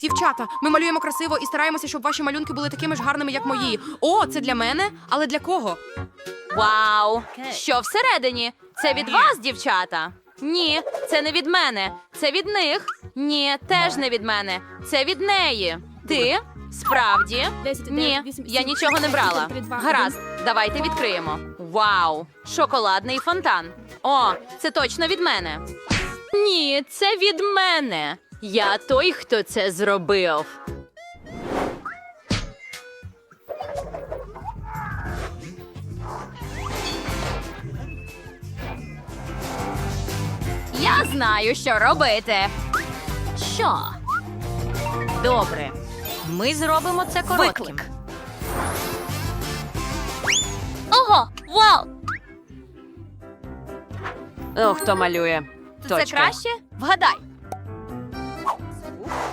Дівчата, ми малюємо красиво і стараємося, щоб ваші малюнки були такими ж гарними, як мої. О, це для мене, але для кого? Вау! Що всередині? Це від вас, дівчата? Ні, це не від мене. Це від них. Ні, теж не від мене. Це від неї. Ти? Справді? Ні, я нічого не брала. Гаразд, давайте відкриємо. Вау! Шоколадний фонтан. О, це точно від мене. Ні, це від мене. Я той, хто це зробив. Я знаю, що робити. Що? Добре. Ми зробимо це коротким. Ого! Вау! О, хто малює? Це краще? Вгадай.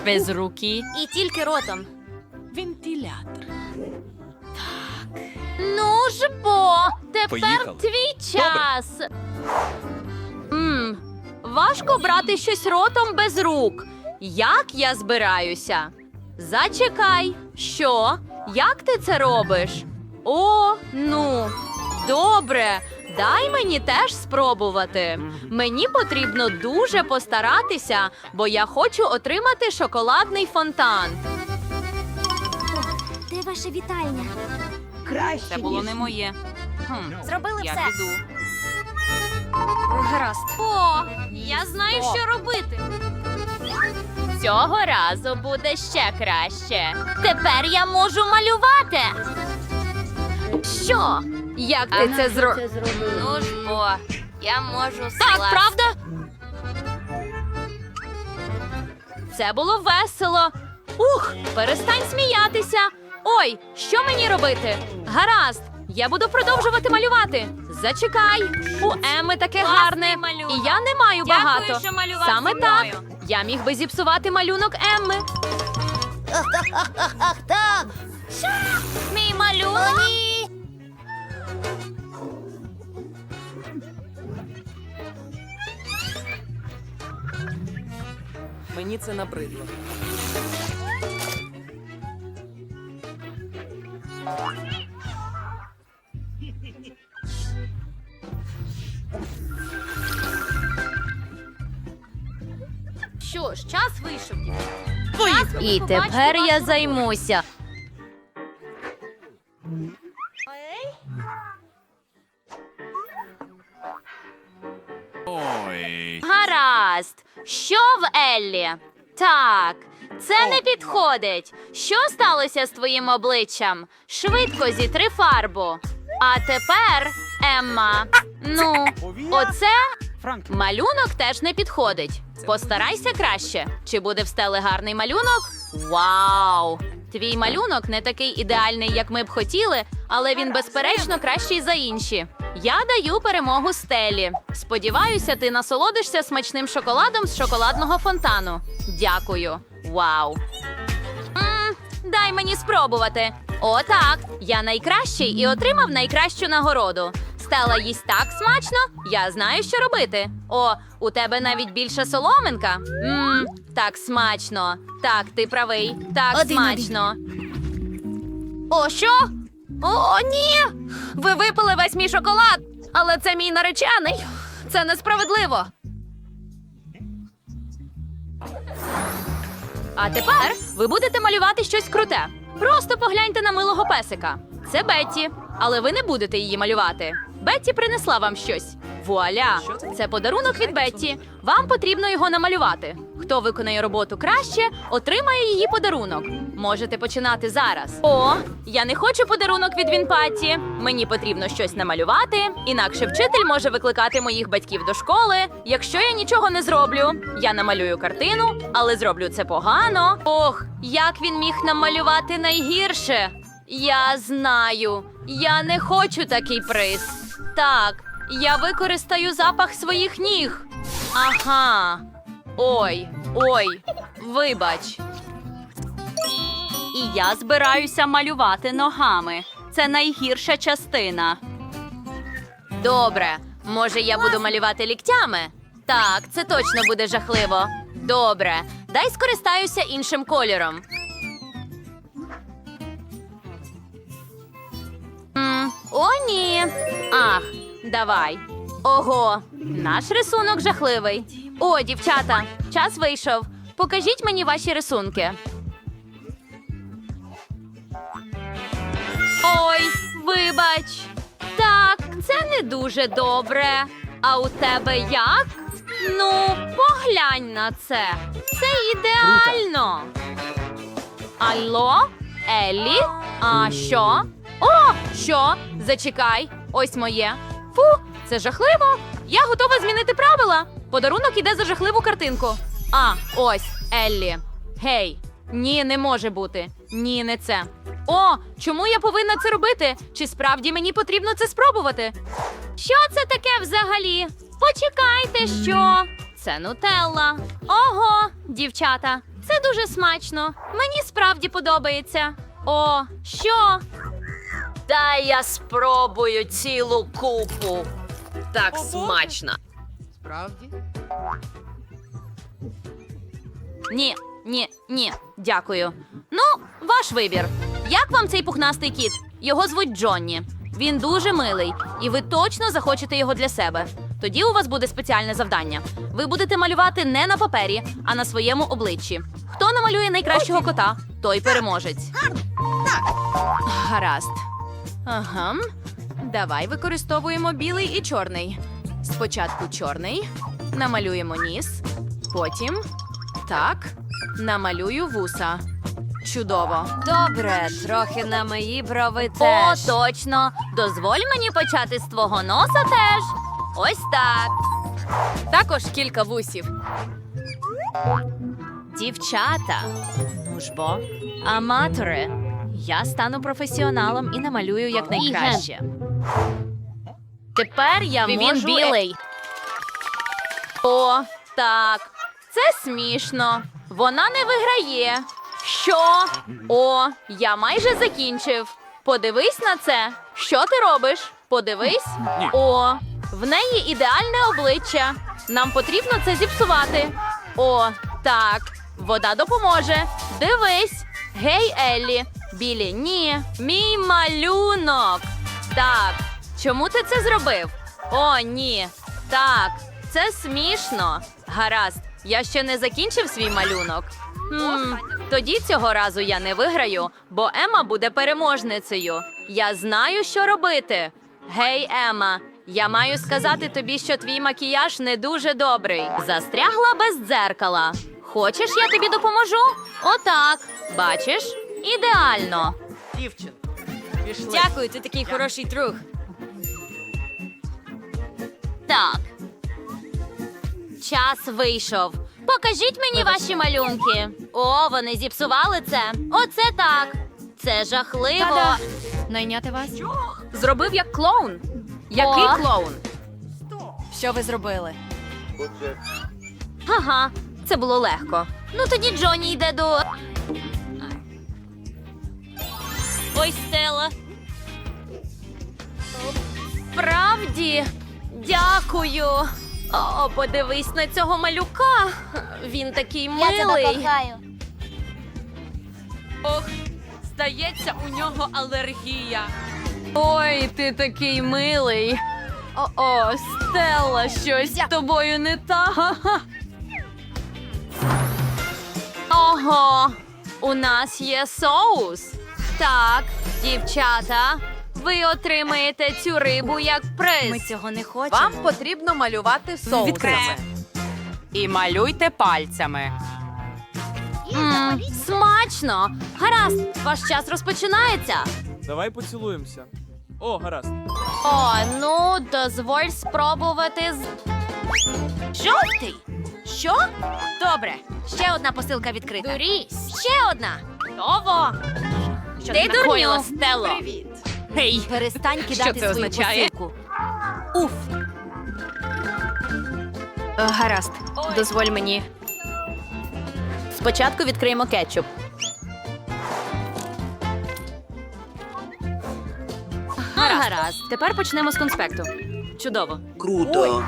Без руки. І тільки ротом. Вентилятор. Так. Ну ж бо, тепер Поїхали. твій час. Мм, важко брати щось ротом без рук. Як я збираюся? Зачекай, що? Як ти це робиш? О, ну, добре. Дай мені теж спробувати. Мені потрібно дуже постаратися, бо я хочу отримати шоколадний фонтан. Де ваша вітальня? Це було не моє. Хм, Зробили я все. піду. Гаразд. О, я знаю, що робити. Цього разу буде ще краще. Тепер я можу малювати. Що? Як ти це зробив? Ну ж бо, я можу Так, правда? Це було весело. Ух, перестань сміятися. Ой, що мені робити? Гаразд, я буду продовжувати малювати. Зачекай. У Еми таке гарне. І я не маю багато. Саме так. Я міг би зіпсувати малюнок Емми. Ах так! Мій малюнок. Мені це набридло. Що ж, час вийшов. І тепер я займуся. Гаразд. Що в Еллі? Так, це не підходить. Що сталося з твоїм обличчям? Швидко зітри фарбу. А тепер, Емма, ну, оце малюнок теж не підходить. Постарайся краще. Чи буде в стелі гарний малюнок? Вау! Твій малюнок не такий ідеальний, як ми б хотіли, але він безперечно кращий за інші. Я даю перемогу стелі. Сподіваюся, ти насолодишся смачним шоколадом з шоколадного фонтану. Дякую. Вау. м дай мені спробувати. О, так. Я найкращий і отримав найкращу нагороду. Стела їсть так смачно, я знаю, що робити. О, у тебе навіть більша соломинка. Мм, так смачно. Так, ти правий. Так Один-один. смачно. О, що? О, ні! Ви випили весь мій шоколад, але це мій наречений. Це несправедливо. А тепер ви будете малювати щось круте. Просто погляньте на милого песика. Це Бетті, але ви не будете її малювати. Бетті принесла вам щось. Вуаля! Це подарунок від Бетті. Вам потрібно його намалювати. Хто виконає роботу краще, отримає її подарунок. Можете починати зараз. О, я не хочу подарунок від Вінпаті. Мені потрібно щось намалювати, інакше вчитель може викликати моїх батьків до школи. Якщо я нічого не зроблю, я намалюю картину, але зроблю це погано. Ох, як він міг намалювати найгірше. Я знаю, я не хочу такий приз. Так, я використаю запах своїх ніг. Ага. Ой, ой, вибач. І я збираюся малювати ногами. Це найгірша частина. Добре, може я буду малювати ліктями? Так, це точно буде жахливо. Добре, Дай скористаюся іншим кольором. Давай. Ого, наш рисунок жахливий. О, дівчата, час вийшов. Покажіть мені ваші рисунки. Ой, вибач. Так, це не дуже добре. А у тебе як? Ну, поглянь на це. Це ідеально. Алло, Еллі? А що? О, що? Зачекай, ось моє. Фу, це жахливо. Я готова змінити правила. Подарунок іде за жахливу картинку. А, ось, Еллі. Гей, ні, не може бути. Ні, не це. О, чому я повинна це робити? Чи справді мені потрібно це спробувати? Що це таке взагалі? Почекайте, що це нутелла. Ого, дівчата, це дуже смачно. Мені справді подобається. О, що? Дай я спробую цілу купу. Так смачно. Справді? Ні, ні, ні, дякую. Ну, ваш вибір. Як вам цей пухнастий кіт? Його звуть Джонні. Він дуже милий, і ви точно захочете його для себе. Тоді у вас буде спеціальне завдання. Ви будете малювати не на папері, а на своєму обличчі. Хто намалює найкращого кота, той переможець. Гаразд. Ага. Давай використовуємо білий і чорний. Спочатку чорний, намалюємо ніс, потім так, намалюю вуса. Чудово. Добре, трохи на мої брови О, точно. Дозволь мені почати з твого носа теж. Ось так. Також кілька вусів. Дівчата. Ну ж бо, аматори. Я стану професіоналом і намалюю якнайкраще. Тепер я Він можу... білий. О, так. Це смішно. Вона не виграє. Що? О, я майже закінчив. Подивись на це. Що ти робиш? Подивись. О, в неї ідеальне обличчя. Нам потрібно це зіпсувати. О, так. Вода допоможе. Дивись. Гей, Еллі. Білі, ні. Мій малюнок. Так. Чому ти це зробив? О, ні. Так, це смішно. Гаразд, я ще не закінчив свій малюнок. Хм, тоді цього разу я не виграю, бо Ема буде переможницею. Я знаю, що робити. Гей, Ема, я маю сказати тобі, що твій макіяж не дуже добрий. Застрягла без дзеркала. Хочеш, я тобі допоможу? Отак. Бачиш? Ідеально. Дівчин, пішли. Дякую, ти такий хороший друг. Так. Час вийшов. Покажіть мені ваші малюнки. О, вони зіпсували це. Оце так. Це жахливо. Та-да. Найняти вас? Зробив як клоун. Який О. клоун? Що ви зробили? Ага, це було легко. Ну тоді Джоні йде до. Ой, Стела. Правді, дякую. О, подивись на цього малюка. Він такий милий. Ох, здається, у нього алергія. Ой, ти такий милий. О, Стелла, щось з тобою не так. Ого, у нас є соус. Так, дівчата, ви отримаєте цю рибу як приз. Ми цього не хочемо. Вам потрібно малювати соусами. І малюйте пальцями. М, смачно! Гаразд, ваш час розпочинається. Давай поцілуємося. О, гаразд. О, ну, дозволь спробувати з. Жовтий! Що? Добре, ще одна посилка відкрита. Дурісь! Ще одна! Готово! Що ти дурню, Стело? Привіт! Гей, перестань кидати це свою означає? посилку. Уф! Гаразд, дозволь мені. Спочатку відкриємо кетчуп. Гаразд. Тепер почнемо з конспекту. Чудово. Круто.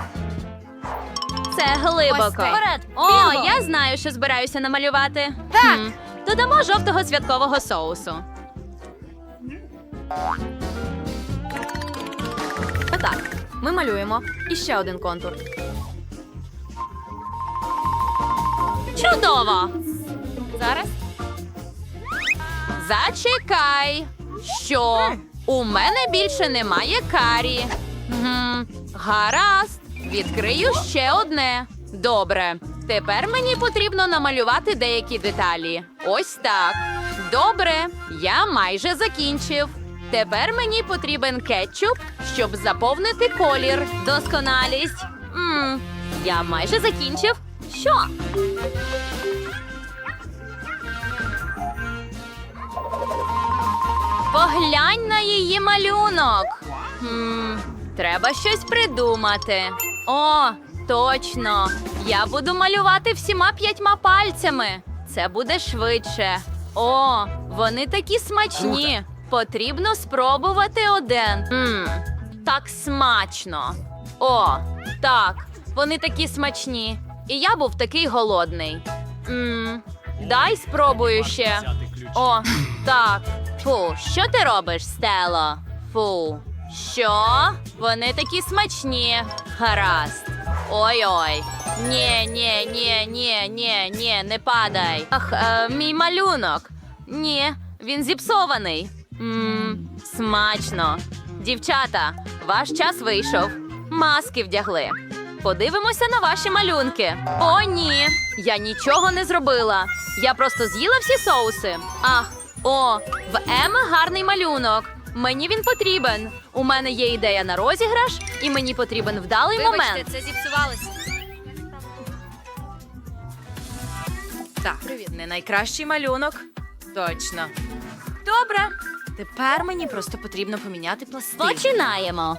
Це глибоко. Вперед! О, Бінго! я знаю, що збираюся намалювати. Так. Додамо жовтого святкового соусу. Так, ми малюємо. І ще один контур. Чудово! Зараз. Зачекай. Що? У мене більше немає карі. Гм, гаразд. Відкрию ще одне. Добре. Тепер мені потрібно намалювати деякі деталі. Ось так. Добре, я майже закінчив. Тепер мені потрібен кетчуп, щоб заповнити колір. Досконалість. М, я майже закінчив. Що? Поглянь на її малюнок. Хм, треба щось придумати. О, точно. Я буду малювати всіма п'ятьма пальцями. Це буде швидше. О, вони такі смачні. Потрібно спробувати один. Мм, так смачно. О, так, вони такі смачні. І я був такий голодний. Мм, дай спробую ще. О, так. Фу, що ти робиш, Стело? Фу. Що? Вони такі смачні. Гаразд. Ой-ой. Ні, ні, ні, ні, ні, ні, не падай. Ах, е, мій малюнок. Ні, він зіпсований. Мм, смачно. Дівчата, ваш час вийшов. Маски вдягли. Подивимося на ваші малюнки. О, ні. Я нічого не зробила. Я просто з'їла всі соуси. Ах, о, в Еми гарний малюнок. Мені він потрібен. У мене є ідея на розіграш, і мені потрібен вдалий момент. це зіпсувалося. Так, Не найкращий малюнок. Точно. Добре. Тепер мені просто потрібно поміняти пластини. Починаємо.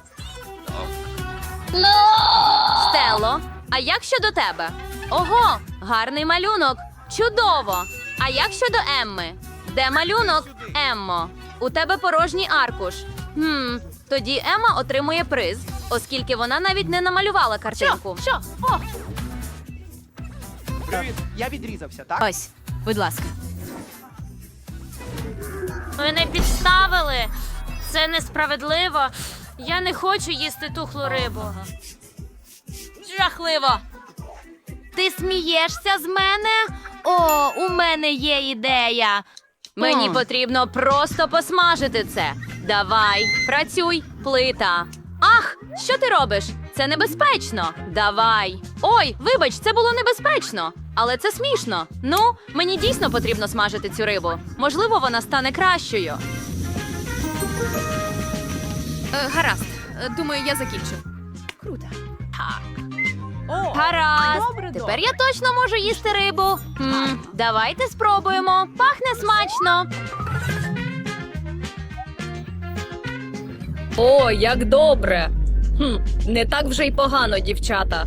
Стело, а як щодо тебе? Ого, гарний малюнок. Чудово. А як щодо Емми? Де малюнок? Еммо. У тебе порожній аркуш. Хм, тоді Емма отримує приз, оскільки вона навіть не намалювала картинку. Що? О, Привіт, я відрізався, так? ось, будь ласка. Мене підставили. Це несправедливо. Я не хочу їсти тухлу рибу. Жахливо. Ти смієшся з мене? О, у мене є ідея. Мені потрібно просто посмажити це. Давай, працюй, плита. Ах, що ти робиш? Це небезпечно. Давай. Ой, вибач, це було небезпечно. Але це смішно. Ну, мені дійсно потрібно смажити цю рибу. Можливо, вона стане кращою. Е, гаразд. Е, Думаю, я закінчив. Круто. О, Гаразд. Добре, Тепер я точно можу їсти рибу. М, давайте спробуємо. Пахне смачно. О, як добре. Хм, не так вже й погано, дівчата.